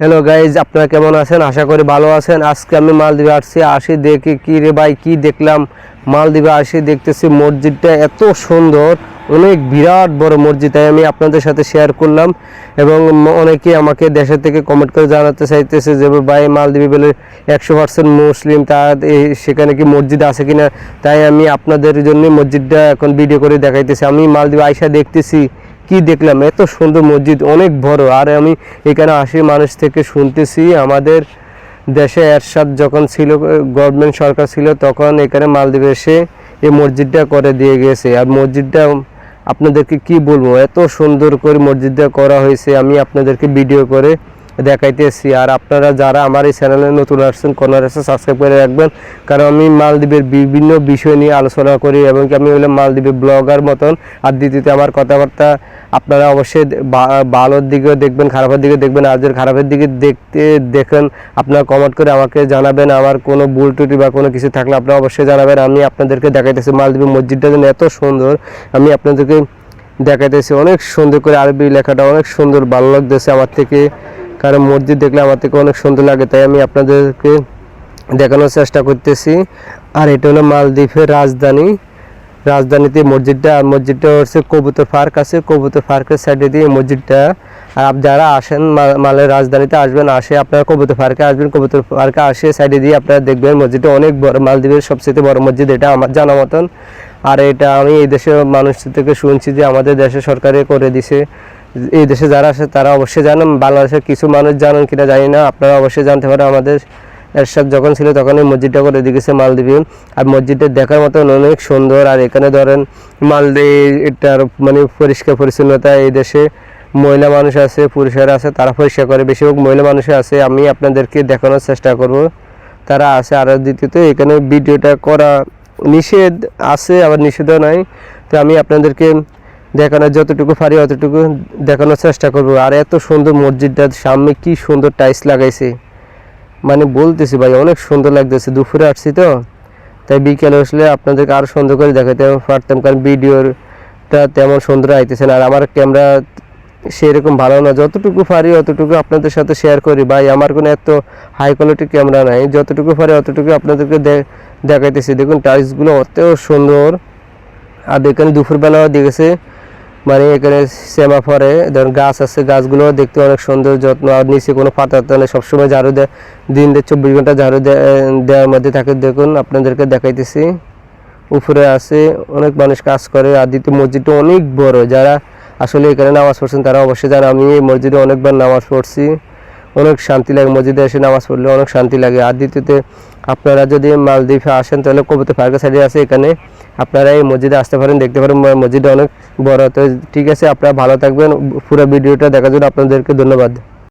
Hello guys আপনারা কেমন আছেন? আশা করি ভালো আছেন। আজকে আমি মালদ্বীপে আসছি। আসি দেখি কি রে ভাই, কি দেখলাম? মালদ্বীপে আসি দেখতেছি মসজিদটা এত সুন্দর, অনেক বিরাট বড় মসজিদ, তাই আমি আপনাদের সাথে শেয়ার করলাম এবং অনেকেই আমাকে দেশের থেকে কমেন্ট করে জানাতে চাইতেছে যে, ভাই, মালদ্বীপে বলে একশো পার্সেন্ট মুসলিম এই- সেখানে কি মসজিদ আছে কিনা? তাই আমি আপনাদের জন্য মসজিদটা এখন ভিডিও করে দেখাইতেছি। আমি মালদ্বীপে আইসা দেখতেছি। কি দেখলাম? এত সুন্দর মসজিদ, অনেক বড়। আর আমি এখানে আসি মানুষ থেকে শুনতেছি, আমাদের দেশে এরশাদ যখন ছিল গভর্নমেন্ট সরকার ছিল, তখন এখানে মালদ্বীপে এসে এই মসজিদটা করে দিয়ে গেছে। আর মসজিদটা আপনাদেরকে কি বলব? এত সুন্দর করে মসজিদটা করা হয়েছে, আমি আপনাদেরকে ভিডিও করে দেখাইতেছি। আর আপনারা যারা আমার এই চ্যানেলে নতুন আসছেন কর্নার এসে সাবস্ক্রাইব করে রাখবেন। কারণ আমি মালদ্বীপের বিভিন্ন বিষয় নিয়ে আলোচনা করি, এবং আমি হলাম মালদ্বীপের ব্লগার মতন। আর দ্বিতীয়তে আমার কথাবার্তা আপনারা অবশ্যই ভালোর দিকেও দেখবেন, খারাপের দিকে দেখবেন, আর যদি খারাপের দিকে দেখতে দেখেন, আপনারা কমেন্ট করে আমাকে জানাবেন, আমার কোনো ভুল ত্রুটি বা কোনো কিছু থাকলে আপনারা অবশ্যই জানাবেন, আমি আপনাদেরকে দেখাইতেছি মালদ্বীপের মসজিদটা যেন এত সুন্দর, আমি আপনাদেরকে দেখাইতেছি, অনেক সুন্দর করে আরবি লেখাটা অনেক সুন্দর, ভালো লাগতেছে আমার থেকে, কারণ মসজিদ দেখলে আমার থেকে অনেক সুন্দর লাগে, তাই আমি আপনাদেরকে দেখানোর চেষ্টা করতেছি, আর এটা হলো মালদ্বীপের রাজধানী রাজধানীতে মসজিদটা, আর মসজিদটা হচ্ছে কবুতর পার্ক আছে, কবুতর পার্কের সাইডে দিয়ে মসজিদটা। আর যারা আসেন মালের রাজধানীতে আসবেন, আসে আপনারা কবুতর পার্কে আসবেন, কবুতর পার্কে আসে সাইডে দিয়ে আপনারা দেখবেন মসজিদটা অনেক বড়, মালদ্বীপের সবচেয়ে বড় মসজিদ, এটা আমার জানা মতন। আর এটা আমি এই দেশের মানুষ থেকে শুনছি যে আমাদের দেশে সরকারে করে দিছে। এই দেশে যারা আসে তারা অবশ্যই জানেন, বাংলাদেশের কিছু মানুষ জানেন কিনা জানি না, আপনারা অবশ্যই জানতে পারেন আমাদের এরশাদ যখন ছিল তখন এই মসজিদটা করে দিয়েছে মালদ্বীপে। আর মসজিদটা দেখার মতন অনেক সুন্দর। আর এখানে ধরেন মালদ্বীপ, এটার মানে পরিষ্কার পরিচ্ছন্নতা, এই দেশে মহিলা মানুষ আছে, পুরুষেরা আছে, তারা পরিষ্কার করে। বেশিরভাগ মহিলা মানুষ আছে, আমি আপনাদেরকে দেখানোর চেষ্টা করব। তারা আছে। আর দ্বিতীয়ত, এখানে ভিডিওটা করা নিষেধ আছে, আবার নিষেধও নাই। তো আমি আপনাদেরকে দেখানোর যতটুকু পারি, অতটুকু দেখানোর চেষ্টা করব। আর এত সুন্দর মসজিদটার সামনে কি সুন্দর টাইলস লাগাইছে। মানে বলতেছি ভাই, অনেক সুন্দর লাগতেছে। দুপুরে আসছি তো, তাই বিকেলে আসলে আপনাদেরকে আরও সুন্দর করে দেখাতে পারতাম, কারণ ভিডিওটা তেমন সুন্দর আইতেছে না। আর আমার ক্যামেরা সেরকম ভালো না। যতটুকু পারি অতটুকু আপনাদের সাথে শেয়ার করি। ভাই, আমার কোনো এত হাই কোয়ালিটির ক্যামেরা নাই। যতটুকু পারি অতটুকু আপনাদেরকে দেখাইতেছি। দেখুন টাইলসগুলো অত সুন্দর। আর এখানে দুপুরবেলাও দেখেছে মানে এখানে সেমাফরে ধরুন গাছ আছে গাছগুলো দেখতে অনেক সুন্দর, যত্ন, আর নিচে কোনো পাতা তাহলে সবসময় ঝাড়ু দেয়, দিন দিয়ে চব্বিশ ঘণ্টা ঝাড়ু দেওয়ার মধ্যে থাকে। দেখুন, আপনাদেরকে দেখাইতেছি। উপরে আছে, অনেক মানুষ কাজ করে, আর দ্বিতীয় মসজিদটা অনেক বড়, যারা আসলে এখানে নামাজ পড়ছেন তারা অবশ্যই জানে, আমি এই মসজিদে অনেকবার নামাজ পড়ছি। অনেক শান্তি লাগে, মসজিদে এসে নামাজ পড়লে অনেক শান্তি লাগে। আর দ্বিতীয়তে, আপনারা যদি মালদ্বীপে আসেন, তাহলে কবিতা ফার্কে সাইডে আছে এখানে। আপনারা এই মসজিদে আসতে পারেন, দেখতে পারেন মসজিদে অনেক বড়। তো ঠিক আছে, আপনারা ভালো থাকবেন। পুরো ভিডিওটা দেখার জন্য আপনাদেরকে ধন্যবাদ।